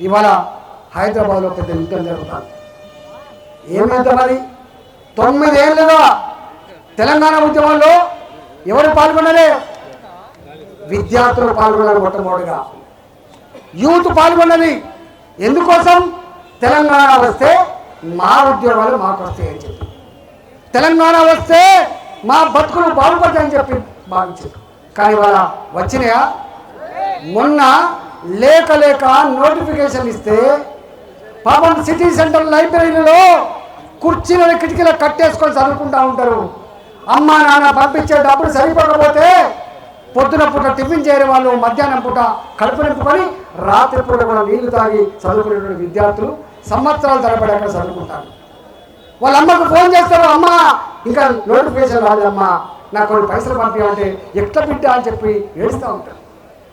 ఇవాళ హైదరాబాద్లో పెద్ద యుద్ధం జరుగుతుంది. ఏం మరి అది? తొమ్మిదేళ్ళుగా తెలంగాణ ఉద్యమంలో ఎవరు పాల్గొనలే? విద్యార్థులు పాల్గొన్నారు మొట్టమొదటిగా. యూత్ పాల్గొన్నది ఎందుకోసం? తెలంగాణ వస్తే మా ఉద్యోగాలు మాకు వస్తాయని చెప్పి. తెలంగాణ వస్తే మా బతుకులు బాగుపడతాయని చెప్పి భావించారు. కానీ వాళ్ళ వచ్చినాయా? మొన్న లేక లేక నోటిఫికేషన్ ఇస్తే పాపం సిటీ సెంటర్ లైబ్రరీలో కుర్చీలను కిటికీల కట్టేసుకొని చదువుకుంటా ఉంటారు. అమ్మా నాన్న పంపించే డబ్బులు సరిపోకపోతే పొద్దున పూట టిఫిన్ చేయని వాళ్ళు మధ్యాహ్నం పూట కడుపు నింపుకొని రాత్రి పూట కూడా నీళ్ళు తాగి చదువుకునేటువంటి విద్యార్థులు సంవత్సరాల తరబడి అక్కడ చదువుకుంటారు. వాళ్ళ అమ్మకు ఫోన్ చేస్తారు అమ్మ ఇంకా నోటిఫికేషన్ రాదమ్మా నాకు కొన్ని పైసలు పంపించాలంటే ఎట్లా బిడ్డ అని చెప్పి ఏడుస్తూ ఉంటారు.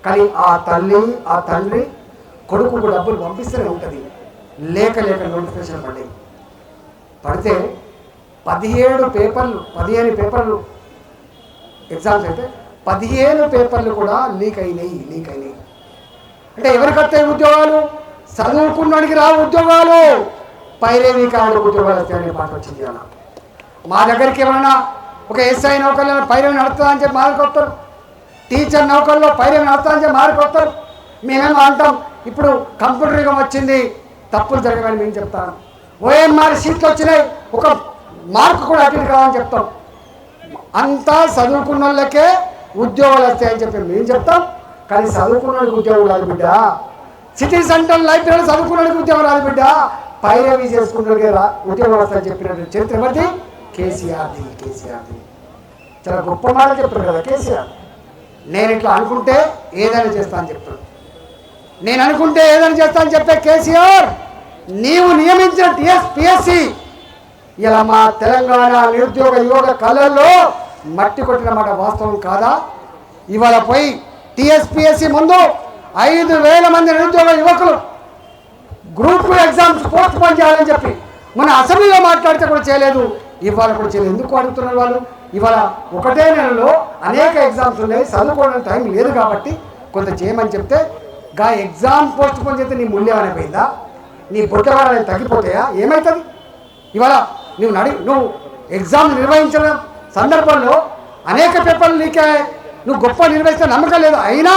కానీ ఆ తల్లి ఆ తండ్రి కొడుకు డబ్బులు పంపిస్తూనే ఉంటుంది. లేక లేక నోటిఫికేషన్ పడ్డాయి పడితే పదిహేడు పేపర్లు పదిహేను పేపర్లు ఎగ్జామ్స్ అయితే పదిహేను పేపర్లు కూడా లీక్ అయినాయి లీక్ అయినాయి అంటే ఎవరికి వస్తాయి ఉద్యోగాలు? చదువుకున్నాడికి రావు ఉద్యోగాలు. పైరేవి కాడు ఉద్యోగాలు వస్తాయనే పాట వచ్చింది అలా మా దగ్గరికి ఎవరైనా ఒక ఎస్ఐ నౌకర్లు పైరేవి నడుస్తుందని చెప్పి మాకు వస్తారు. టీచర్ నౌకల్లో పైరవి నడతానికి మారిపోతారు. మేమేమో అంటాం ఇప్పుడు కంప్యూటర్ యుగం వచ్చింది. తప్పులు జరగవని మేము చెప్తాను ఓఎంఆర్ సీట్లు వచ్చినాయి. ఒక మార్కు కూడా అటు కాదని చెప్తాం. అంతా చదువుకున్న వాళ్ళకే ఉద్యోగాలు వస్తాయని చెప్పి మేము చెప్తాం. కానీ చదువుకున్న వాళ్ళకి ఉద్యోగం రాదు బిడ్డ. సిటీ సెంటర్ లైబ్రరీ చదువుకున్న వాళ్ళకి ఉద్యోగం రాదు బిడ్డ. పైరవి చేసుకున్న రా ఉద్యోగం వస్తాయని చెప్పినట్టు చరిత్ర బట్టి కేసీఆర్ది కేసీఆర్ది. చాలా గొప్ప మాట చెప్తారు కదా కేసీఆర్. నేను ఇట్లా అనుకుంటే ఏదైనా చేస్తా అని చెప్తాను నేను అనుకుంటే ఏదైనా చేస్తా అని చెప్పే కేసీఆర్ నీవు నియమించిన టిఎస్ పిఎస్సి ఇలా మా తెలంగాణ నిరుద్యోగ యువక కళల్లో మట్టి కొట్టిన మాట వాస్తవం కాదా? ఇవాళ పోయి టిఎస్పిఎస్సి ముందు ఐదు వేల మంది నిరుద్యోగ యువకులు గ్రూప్ ఎగ్జామ్స్ పోస్ట్ పోన్ చేయాలని చెప్పి మన అసెంబ్లీలో మాట్లాడితే కూడా చేయలేదు. ఇవాళ కూడా చేయలేదు. ఎందుకు అడుగుతున్నారు వాళ్ళు? ఇవాళ ఒకటే నెలలో అనేక ఎగ్జామ్స్ ఉన్నాయి. చదువుకోవడానికి టైం లేదు కాబట్టి కొంత చేయమని చెప్తే గా ఎగ్జామ్ పోస్ట్ పోన్ చేస్తే నీ మూల్యం అయిపోయిందా నీ బుట్టవారాలు తగ్గిపోతాయా? ఏమవుతుంది ఇవాళ నువ్వు నడి నువ్వు ఎగ్జామ్ నిర్వహించిన సందర్భంలో అనేక పేపర్లు నీకే నువ్వు గొప్ప నిర్వహిస్తే నమ్మకం లేదు. అయినా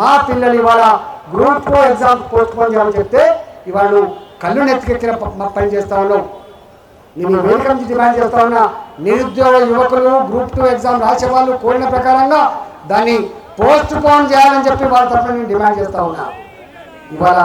మా పిల్లలు ఇవాళ group two exam postpone చేయమని చెప్తే ఇవాళ నువ్వు కళ్ళు నెత్తికెత్తిన పని చేస్తా ఉన్నావు. నేను వెల్కమ్ డిమాండ్ చేస్తా ఉన్నా. నిరుద్యోగ యువకులు గ్రూప్ టూ ఎగ్జామ్ రాసే వాళ్ళు కోరిన ప్రకారంగా దాన్ని పోస్ట్ పోన్ చేయాలని చెప్పి వాళ్ళ తరఫున నేను డిమాండ్ చేస్తా ఉన్నా. ఇవాళ